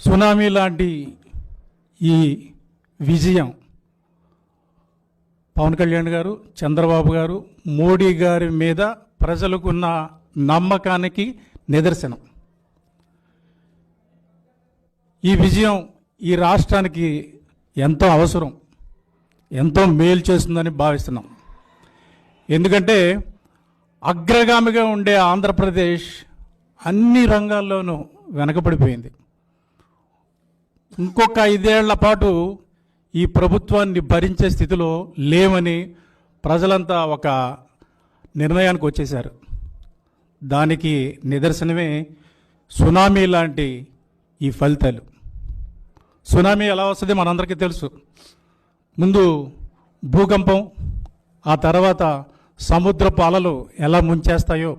Tsunami లాంటి ఈ విజయం పవన్ కళ్యాణ్ గారు చంద్రబాబు గారు మోడీ గారి మీద ప్రజలకున్న నమ్మకానికి నిదర్శనం. ఈ విజయం ఈ రాష్ట్రానికి ఎంతో అవసరం ఎంతో మేలు చేస్తుందని భావిస్తున్నాం. ఎందుకంటే అగ్రగామిగా ఉండే ఆంధ్రప్రదేశ్ అన్ని రంగాల్లోనూ వెనకబడిపోయింది. ఇంకొక ఐదేళ్ళ పాటు ఈ ప్రభుత్వాన్ని భరించే స్థితిలో లేమని ప్రజలంతా ఒక నిర్ణయానికి వచ్చేశారు. దానికి నిదర్శనమే సునామీ లాంటి ఈ ఫలితాలు. సునామీ ఎలా వస్తుంది మనందరికీ తెలుసు. ముందు భూకంపం ఆ తర్వాత సముద్రపు అలలు ఎలా ముంచేస్తాయో.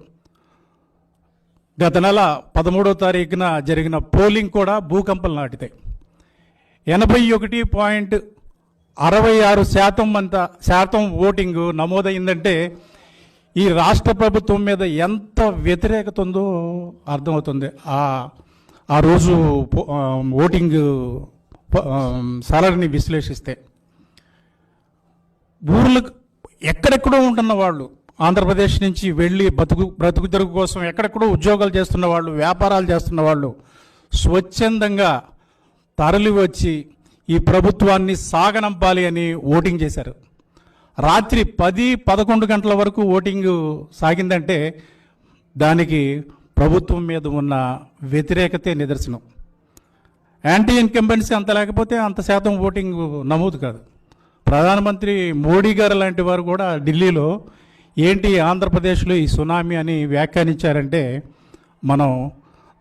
గత నెల పదమూడో తారీఖున జరిగిన పోలింగ్ కూడా భూకంపం నాటితే ఎనభై ఒకటి పాయింట్ అరవై ఆరు శాతం అంత శాతం ఓటింగ్ నమోదైందంటే ఈ రాష్ట్ర ప్రభుత్వం మీద ఎంత వ్యతిరేకత ఉందో అర్థమవుతుంది. ఆ ఆ రోజు ఓటింగ్ సరళిని విశ్లేషిస్తే ఊర్లకు ఎక్కడెక్కడో ఉంటున్న వాళ్ళు ఆంధ్రప్రదేశ్ నుంచి వెళ్ళి బతుకు బ్రతుకు తెరుగు కోసం ఎక్కడెక్కడో ఉద్యోగాలు చేస్తున్న వాళ్ళు వ్యాపారాలు చేస్తున్న వాళ్ళు స్వచ్ఛందంగా తరలి వచ్చి ఈ ప్రభుత్వాన్ని సాగనంపాలి అని ఓటింగ్ చేశారు. రాత్రి పది పదకొండు గంటల వరకు ఓటింగ్ సాగిందంటే దానికి ప్రభుత్వం మీద ఉన్న వ్యతిరేకతే నిదర్శనం. యాంటీ ఇన్కంబెన్సీ అంత లేకపోతే అంత శాతం ఓటింగ్ నమోదు కాదు. ప్రధానమంత్రి మోడీ గారు లాంటి వారు కూడా ఢిల్లీలో ఏంటి ఆంధ్రప్రదేశ్లో ఈ సునామీ అని వ్యాఖ్యానించారంటే మనం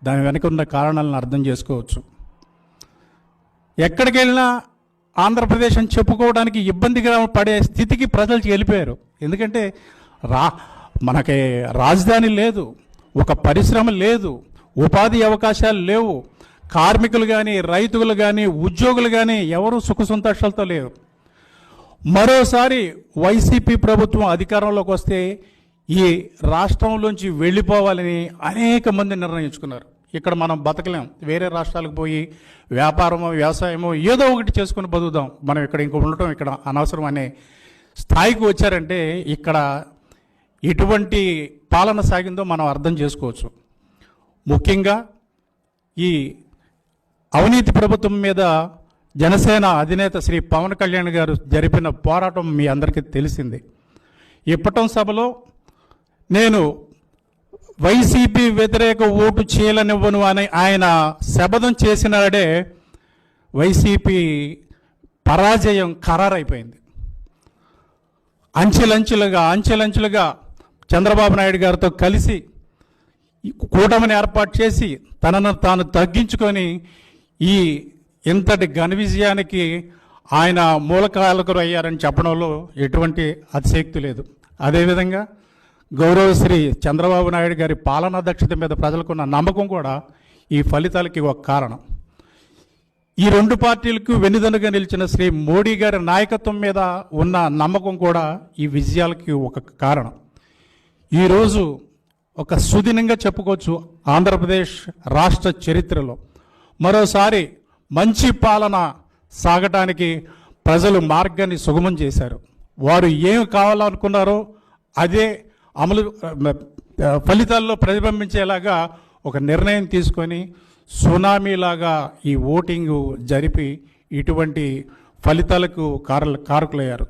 దాని వెనక ఉన్న కారణాలను అర్థం చేసుకోవచ్చు. ఎక్కడికి వెళ్ళినా ఆంధ్రప్రదేశ్ అని చెప్పుకోవడానికి ఇబ్బందిగా పడే స్థితికి ప్రజలు వెళ్ళిపోయారు. ఎందుకంటే రా మనకి రాజధాని లేదు ఒక పరిశ్రమ లేదు ఉపాధి అవకాశాలు లేవు. కార్మికులు కానీ రైతులు కానీ ఉద్యోగులు కానీ ఎవరు సుఖ సంతోషాలతో లేరు. మరోసారి వైసీపీ ప్రభుత్వం అధికారంలోకి వస్తే ఈ రాష్ట్రంలోంచి వెళ్ళిపోవాలని అనేక మంది నిర్ణయించుకున్నారు. ఇక్కడ మనం బతకలేం. వేరే రాష్ట్రాలకు పోయి వ్యాపారమో వ్యవసాయమో ఏదో ఒకటి చేసుకుని బతుకుదాం. మనం ఇక్కడ ఇంక ఉండటం ఇక్కడ అనవసరం అనే స్థాయికి వచ్చారంటే ఇక్కడ ఎటువంటి పాలన సాగిందో మనం అర్థం చేసుకోవచ్చు. ముఖ్యంగా ఈ అవినీతి ప్రభుత్వం మీద జనసేన అధినేత శ్రీ పవన్ కళ్యాణ్ గారు జరిపిన పోరాటం మీ అందరికీ తెలిసింది. ఇప్పటం సభలో నేను వైసీపీ వ్యతిరేక ఓటు చేయలనివ్వను అని ఆయన శపథం చేసినాడే వైసీపీ పరాజయం ఖరారైపోయింది. అంచెలంచెలుగా అంచెలంచెలుగా చంద్రబాబు నాయుడు గారితో కలిసి కూటమిని ఏర్పాటు చేసి తనను తాను తగ్గించుకొని ఈ ఇంతటి ఘన విజయానికి ఆయన మూలకాలకులు అయ్యారని చెప్పడంలో ఎటువంటి అతిశక్తి లేదు. అదేవిధంగా గౌరవశ్రీ చంద్రబాబు నాయుడు గారి పాలనా దక్షత మీద ప్రజలకున్న నమ్మకం కూడా ఈ ఫలితాలకి ఒక కారణం. ఈ రెండు పార్టీలకు వెన్నుదన్నుగా నిలిచిన శ్రీ మోడీ గారి నాయకత్వం మీద ఉన్న నమ్మకం కూడా ఈ విజయాలకి ఒక కారణం. ఈరోజు ఒక సుదినంగా చెప్పుకోవచ్చు ఆంధ్రప్రదేశ్ రాష్ట్ర చరిత్రలో. మరోసారి మంచి పాలన సాగటానికి ప్రజలు మార్గాన్ని సుగమం చేశారు. వారు ఏం కావాలనుకున్నారో అదే అమలు ఫలితాల్లో ప్రతిబింబించేలాగా ఒక నిర్ణయం తీసుకొని సునామీలాగా ఈ ఓటింగ్ జరిపి ఇటువంటి ఫలితాలకు కారు కారకులయ్యారు.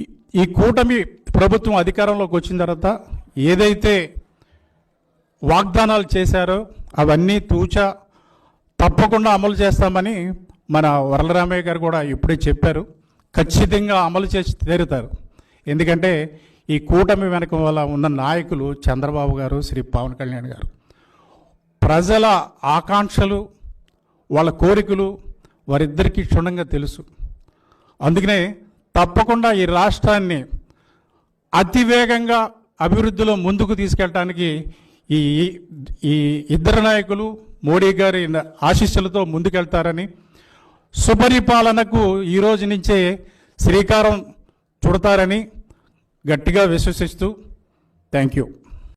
ఈ- ఈ కూటమి ప్రభుత్వం అధికారంలోకి వచ్చిన తర్వాత ఏదైతే వాగ్దానాలు చేశారో అవన్నీ తూచా తప్పకుండా అమలు చేస్తామని మన వరలరామయ్య గారు కూడా ఇప్పుడే చెప్పారు. ఖచ్చితంగా అమలు చేసి తీరుతారు. ఎందుకంటే ఈ కూటమి వెనక వల్ల ఉన్న నాయకులు చంద్రబాబు గారు శ్రీ పవన్ కళ్యాణ్ గారు. ప్రజల ఆకాంక్షలు వాళ్ళ కోరికలు వారిద్దరికీ క్షుణ్ణంగా తెలుసు. అందుకనే తప్పకుండా ఈ రాష్ట్రాన్ని అతివేగంగా అభివృద్ధిలో ముందుకు తీసుకెళ్ళటానికి ఈ ఈ ఇద్దరు నాయకులు మోడీ గారి ఆశీస్సులతో ముందుకెళ్తారని సుపరిపాలనకు ఈ రోజు నుంచే శ్రీకారం చుడతారని గట్టిగా విశ్వసిస్తూ థ్యాంక్ యూ.